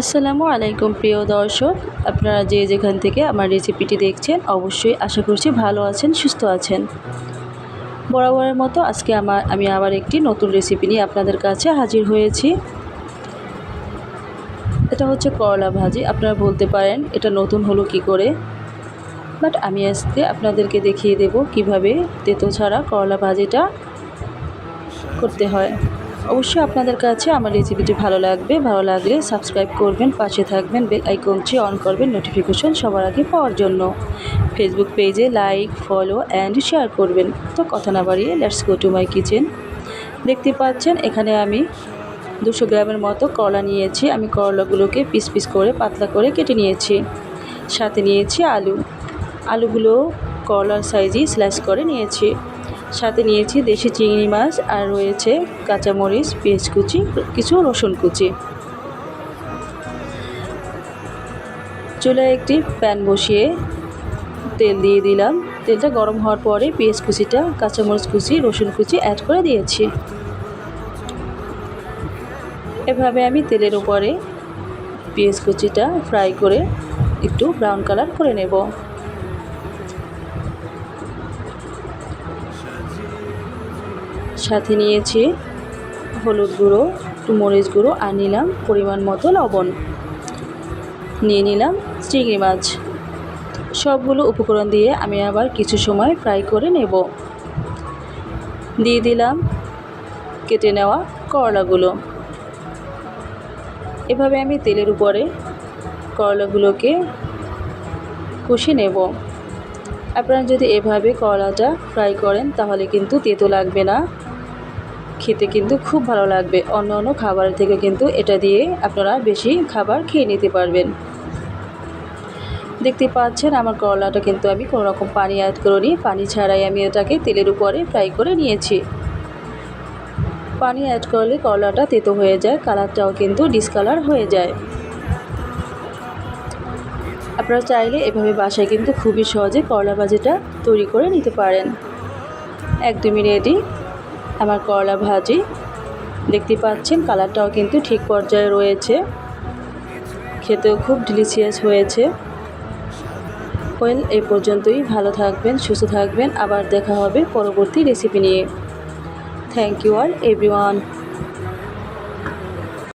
আসসালামু আলাইকুম প্রিয় দর্শক, আপনারা যে যেখান থেকে আমার রেসিপিটি দেখছেন, অবশ্যই আশা করছি ভালো আছেন, সুস্থ আছেন। বরাবরের মতো আজকে আমার, আমি আবার একটি নতুন রেসিপি নিয়ে আপনাদের কাছে হাজির হয়েছি। এটা হচ্ছে করলা ভাজি, আপনারা বলতে পারেন এটা নতুন হলো কি করে। বাট আমি আজকে আপনাদেরকে দেখিয়ে দেব কীভাবে তেতো ছাড়া করলা ভাজিটা করতে হয়। অবশ্যই আপনাদের কাছে আমার রেসিপিটি ভালো লাগবে, ভালো লাগলে সাবস্ক্রাইব করবেন, পাশে থাকবেন বেল আইকনটি অন করবেন নোটিফিকেশন সবার আগে পাওয়ার জন্য। ফেসবুক পেজে লাইক ফলো অ্যান্ড শেয়ার করবেন। তো কথা না বাড়িয়ে let's go to my kitchen দেখতে পাচ্ছেন, এখানে আমি দুশো গ্রামের মতো করলা নিয়েছি। আমি করলাগুলোকে পিস পিস করে, পাতলা করে কেটে নিয়েছি। সাথে নিয়েছি আলু। আলুগুলো করলার সাইজই স্ল্যাশ করে নিয়েছি। সাথে নিয়েছি দেশি চিংড়ি মাছ আর রয়েছে কাঁচামরিচ, পেঁয়াজ কুচি, কিছু রসুন কুচি। চুলায় একটি প্যান বসিয়ে তেল দিয়ে দিলাম। তেলটা গরম হওয়ার পরে পেঁয়াজ কুচিটা, কাঁচামরিচ কুচি, রসুন কুচি অ্যাড করে দিয়েছি। এভাবে আমি তেলের উপরে পেঁয়াজ কুচিটা ফ্রাই করে একটু ব্রাউন কালার করে নেব। সাথে নিয়েছি হলুদ গুঁড়ো, একটু মরিচ গুঁড়ো আর নিলাম পরিমাণ মতো লবণ। নিয়ে নিলাম চিংড়ি মাছ। সবগুলো উপকরণ দিয়ে আমি আবার কিছু সময় ফ্রাই করে নেব। দিয়ে দিলাম কেটে নেওয়া করলাগুলো। এভাবে আমি তেলের উপরে করলাগুলোকে কষে নেব। আপনারা যদি এভাবে করলাটা ফ্রাই করেন তাহলে কিন্তু তেতো লাগবে না। খেতে কিন্তু খুব ভালো লাগবে। অন্য অন্য খাবারের থেকে কিন্তু এটা দিয়ে আপনারা বেশি খাবার খেয়ে নিতে পারবেন। দেখতে পাচ্ছেন আমার করলাটা কিন্তু আমি কোনো রকম পানি অ্যাড করিনি। পানি ছাড়াই আমি এটাকে তেলের উপরে ফ্রাই করে নিয়েছি। পানি অ্যাড করলে করলাটা তেতো হয়ে যায় কালারটাও কিন্তু ডিসকালার হয়ে যায়। আপনারা চাইলে এভাবে বাসায় কিন্তু খুবই সহজে করলা ভাজিটা তৈরি করে নিতে পারেন। একদমই রেডি আমার করলা ভাজি। দেখতে পাচ্ছেন, কালারটাও কিন্তু ঠিক পর্যায়ে রয়েছে। খেতেও খুব ডিলিশিয়াস হয়েছে। ওয়েল এই পর্যন্তই। ভালো থাকবেন, সুস্থ থাকবেন। আবার দেখা হবে পরবর্তী রেসিপি নিয়ে। Thank you all everyone